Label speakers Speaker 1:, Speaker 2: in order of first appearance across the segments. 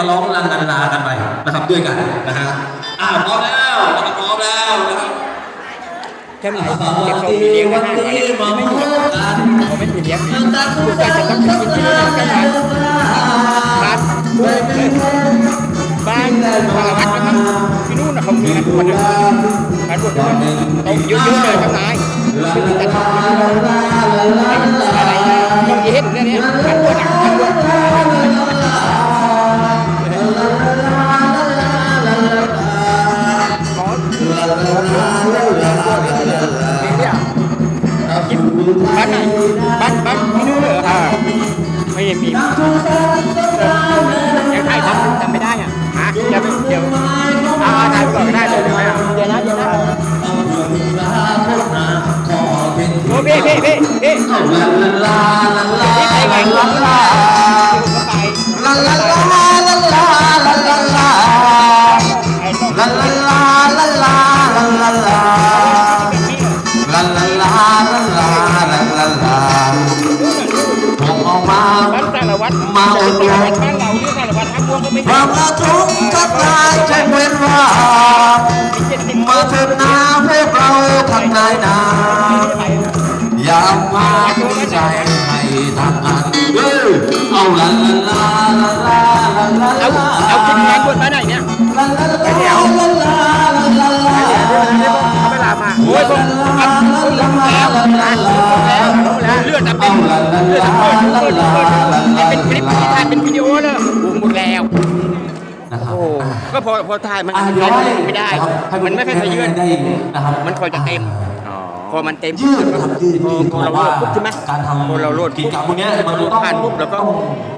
Speaker 1: ก็ร้องลันลันลากันไปนะครับด้วยกันนะฮะอ่าพร้อมแล้วนะครับพร้อมแล้วนะครับ
Speaker 2: แค่ไหนเก็บของเลี้ยงไว้ให้ไม่มีผมไม่มีเลี้ยงทุกการจะต้องกินที่นี่กันนะบ้านบ้านพาวัดนะครับที่นู่นนะเขามีกันทุกวันเลยกันทุกวันต้องเยอะๆเลยข้างในอะไรต้องเย็นเนี่ย บ้านไหนบ้านบ้านที่นู่นเหรออ่าไม่มียังถ่ายทำทำไม่ได้อะฮะเดี๋ยวเดี๋ยวอ่าถ่ายก่อนก็ได้เลยไหมอะเดี๋ยวนะเดี๋ยวนะโอ้พี่พี่พี่พี่พี่
Speaker 1: มีเติมา
Speaker 2: เถิ
Speaker 1: ดนาพวกเราทั้งนายนาอย่ามาดีใจให้ทางอันเออเอาลาลาลาลาลาลา
Speaker 2: เอาเอาคิดงานบวชมาไหนเนี่ย
Speaker 1: เดี๋ยวลาลาลาลาลา
Speaker 2: เขาไม่ลามาโอ้ยผมอัดลงแล้วนะลงแล้วลงแล้วเลือดจะเป็นเลือดจะเปิดเปิดเปิดนี่เป็น ก็พอพอถ่ายมัน
Speaker 1: อะเดี๋ยวให้
Speaker 2: ไม่ได้
Speaker 1: นะครับให้
Speaker 2: มันไม่ค่อยจะยืด
Speaker 1: ได้นะครับ
Speaker 2: มันคอยจะเต็ม พอมันเต็ม
Speaker 1: ยืดครับยืด
Speaker 2: พอเราโลดปุ๊บใช่ไหม
Speaker 1: การทำ
Speaker 2: พอเราโลด
Speaker 1: กิจกรรมพวกนี้มันต้อง
Speaker 2: ผ่านปุ๊บแล้วก็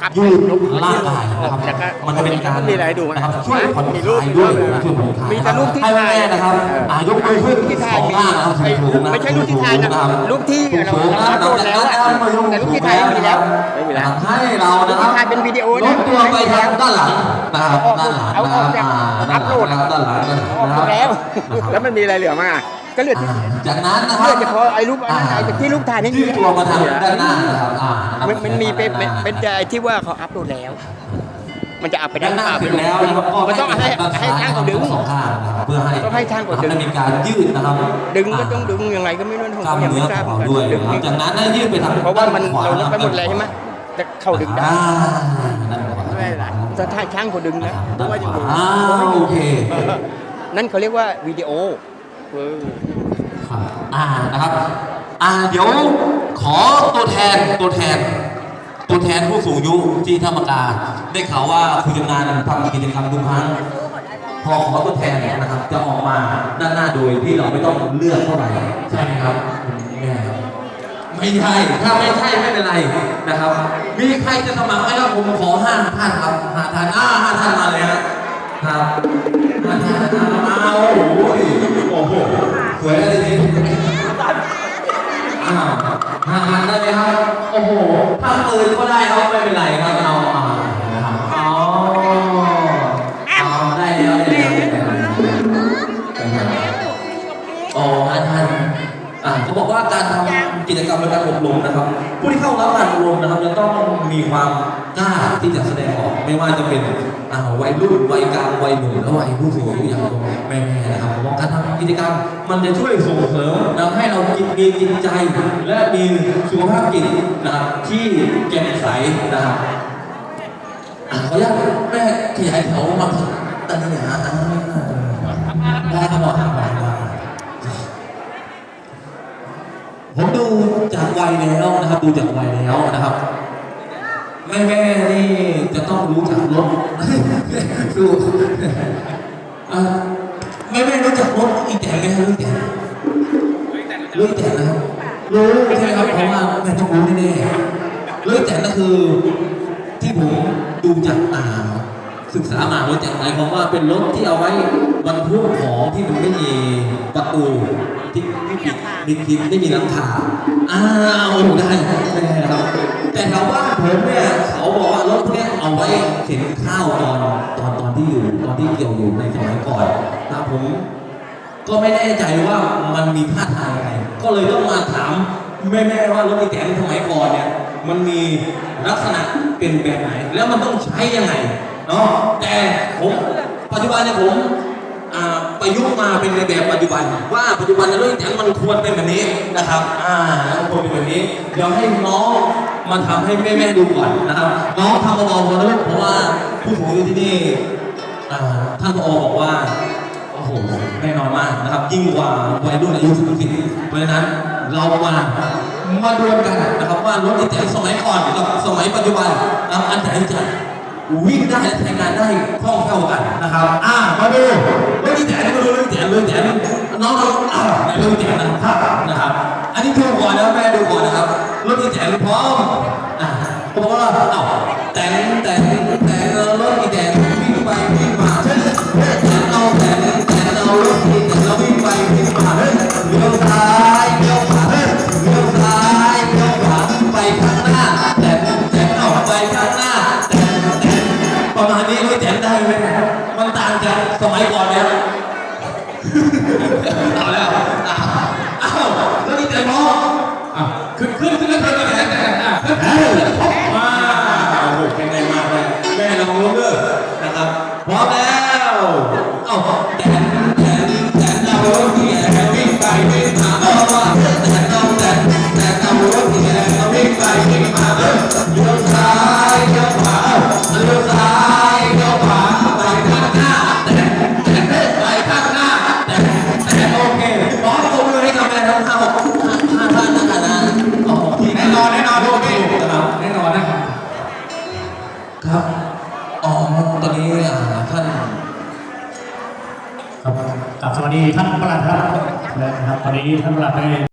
Speaker 2: กลับ
Speaker 1: ยืด
Speaker 2: ลบ
Speaker 1: ร่างกายนะครับมันจะเป็นการ
Speaker 2: มีอะไรดู
Speaker 1: นะครับช่วยผ่อนคลายด้วย
Speaker 2: มีแต่รูปที่
Speaker 1: ให้
Speaker 2: ถ่าย
Speaker 1: นะครับอายกมือขึ้น
Speaker 2: ที่ถ่าย
Speaker 1: สอง
Speaker 2: มี
Speaker 1: ข้างนะครับ
Speaker 2: ไม่ใช่รูปที่ถ่ายนะ
Speaker 1: สูงๆ
Speaker 2: รูปที่เรา
Speaker 1: สูงๆน
Speaker 2: แล้วแต่รูปที่ถ่ายไม่มีแล้วไม่มีแล้ว
Speaker 1: ให้เรานะครับ
Speaker 2: ถ่ายเป็นวิดีโอนี่ย
Speaker 1: ดตัวไปทางด้านหลังนะครับด้านหลังนะครับ
Speaker 2: จาก
Speaker 1: อ่า
Speaker 2: อัพโหลด
Speaker 1: นะครับด้านหลังนะครับ
Speaker 2: แล้วแล้วมันมีอะไรเหลือมั้งอะ ก็เหลือที่
Speaker 1: จากนั้นนะค
Speaker 2: เห
Speaker 1: รั
Speaker 2: ลื
Speaker 1: บ
Speaker 2: อเฉพาะไอ้รูปอันนั้นไอ้ที่รูปถ่ายนี่
Speaker 1: ยืดตัวมาทางด้านหน้านะครับอ่า
Speaker 2: มันมันมีเป็นเป็นเป็นไอ้ที่ว่าเขาอัพโหลดแล้ว มันจะอัพไป
Speaker 1: ด้า
Speaker 2: ด้านน
Speaker 1: ห
Speaker 2: ห
Speaker 1: น้า
Speaker 2: น้า
Speaker 1: เสร็จแล้วนะครับก็
Speaker 2: มันต้องให้ให้ช่างเขาดึง
Speaker 1: สองข้างนะครับเพื่อให้
Speaker 2: ต้องให้ช่างเขาดึง
Speaker 1: ให้มีการยืดนะครับ
Speaker 2: ดึงก็ต้องดึงยังไงก็ไม่รู้ผม
Speaker 1: กล้าม
Speaker 2: ก็ยัง
Speaker 1: เนื้
Speaker 2: ไม่
Speaker 1: อ
Speaker 2: ทราบ
Speaker 1: ของ
Speaker 2: เหมื
Speaker 1: เรา
Speaker 2: อน
Speaker 1: ด้วย
Speaker 2: กันดึง
Speaker 1: นะครับจากนั้นให้ยืดไปทาง
Speaker 2: เพราะว่ามัน
Speaker 1: ด้ข
Speaker 2: เราลดไปหมดเลยใช่ไหมจะเข้าดึงได้
Speaker 1: อ่านั่นขวา
Speaker 2: ไม่เป็นไรถ้าถ้าช่างเขาดึงนะเพราะว่าอย่างนี้
Speaker 1: อ่าโอเค
Speaker 2: นั่นเขาเรียกว่าวิดีโอ เออ
Speaker 1: ครับอ่านะครับอ่าเดี๋ยวขอตัวแทนตัวแทน ตัวแทนผู้สูงอายุที่ธรรมกาได้ข่าวว่าคุยงานทำกิจกรรมทุกครั้งพอขอตัวแทนเนี่ยนะครับ จะออกมาด้านหน้าโดยที่เราไม่ต้องเลือกเท่าไหร่ใช่ไหมครับคุณแม่ครับไม่ใช่ถ้าไม่ใช่ไม่เป็นไรนะครับ มีใครจะสมัครไหมครับผมขอห้าท่านครับห้าท่านอ่าห้าท่านมาเลยฮะครับห้าท่านมาโอ้โห โอ้โหสวยเลยทีอ้าวห้าท่านได้ไหมครับ โอ้โห ถ้าเปิดก็ได้ครับไม่เป็นไรครับเอาอ่านะครับอ๋อเอาได้แล้วได้แล้วได้แล้วอ๋อท่านท่านอ่าเขาบอกว่าการทำกิจกรรมในการอบรมนะครับ ผู้ที่เข้ารับการอบรมนะครับจะต้องมีความกล้าที่จะแสดงออกไม่ว่าจะเป็น วัยรุ่นวัยกลางวัยหนุ่มและวัยผู้สูงอายุอย่างแม่นะครับผมว่าการทำกิจกรรมมันจะช่วยส่งเสริมทำให้เราจิตมีจิตใจ และมีสุขภาพจิตนะครับที่แจ่มใสนะครับขออนุญาตแม่ขยายแถวมาตอนนี้นะฮะได้ครับหมผมดูจากวัยแล้วนะครับ ดูจากวัยแล้วนะครับ แม่แม่นี่ ต้องรู้จักรถดูอะแม่แม่รู้จักรถอีแตนไหมรู้แตนรู้อีแตนนะครับรู้ใช่ไหมครับเพราะว่าแม่ต้องรู้แน่ๆรู้อีแตนก็คือที่ผมดูจากอ่าศึกษามารู้จากหมายความว่าเป็นรถที่เอาไว้บรรทุกของที่มันไม่มีประตูที่ที่มิดทิดไม่มีหลังคาอ้าวได้ได้ครับ แต่แถวบ้านผมเนี่ยเขาบอกว่ารถเนี้ยเอาไว้เข็นข้าวตอนตอนตอนที่อยู่ตอนที่เกี่ยวอยู่ในสมัยก่อนนะผมก็ไม่แน่ใจว่ามันมีท่าทางยังไงก็เลยต้องมาถามแม่ๆว่ารถอีแตนสมัยก่อนเนี่ยมันมีลักษณะเป็นแบบไหน แล้วมันต้องใช้ยังไงเนาะแต่ผมปัจจุบันเนี่ยผมอ่าประยุกต์มาเป็นในแบบปัจจุบัน ว่าปัจจุบันในรื่องแจงมันควรเป็นแบบนี้นะครับอ่ามันควรเป็นแบบนี้เดี๋ยวให้น้อง มาทำให้แม่ๆดูก่อนนะครับน้องทำเบาๆก่อนนะเพราะว่าผู้สูงอายุที่นี่ท่านผอบอกว่าโอ้โหแน่นอนมากนะครับ ยิ่งกว่าวัยรุ่นอายุสิบปีเพราะฉะนั้นเรามามาดูกันนะครับว่ารถที่แจกสมัยก่อนกับสมัยปัจจุบันนะอันไหนจะวิ่งได้และใช้งานได้คล่องแคล่วกันนะครับ อ่ามาดูรถที่แจกมาดูรถที่แจกรถที่แจกน้องๆอ่าในรถที่แจกนะครับ เอ้าแตงแตงแต่งรถที่แจกวิ่งไปวิ่งมาเช่นแต่งเอาแต่งแต่งเอารถที่แจกเราวิ่งไปวิ่งมาเฮ้ยเลี้ยวซ้ายเลี้ยวขวาเฮ้ยเลี้ยวซ้ายเลี้ยวขวาไปข้างหน้าแต่งแต่งเอาไปข้างหน้าแต่งแต่งประมาณนี้ไม่แจกได้ไหมมันต่างจากสมัยก่อนเนี่ยเอาแล้ว พร้อมแล้วเอ้าแตนแตนแตนเอารถที่แอนวิ่งไปวิ่งมาเอาว่าแตนเอาแตนแตนเอารถที่แอนวิ่งไปวิ่งมาเออเลี้ยวซ้ายเลี้ยวขวาเลี้ยวซ้ายเลี้ยวขวาไปข้างหน้าแตนแตนไปข้างหน้าแตนแตนโอเคพร้อมตบมือให้กับแม่ทั้งห้าห้าท่านนะคะนะโอ้โหที่แน่นอนแน่นอนโอเคนะครับแน่นอนนะครับครับ
Speaker 3: ดีท่านประหลัดครับนะครับตอนนี้ท่านประหลัดได้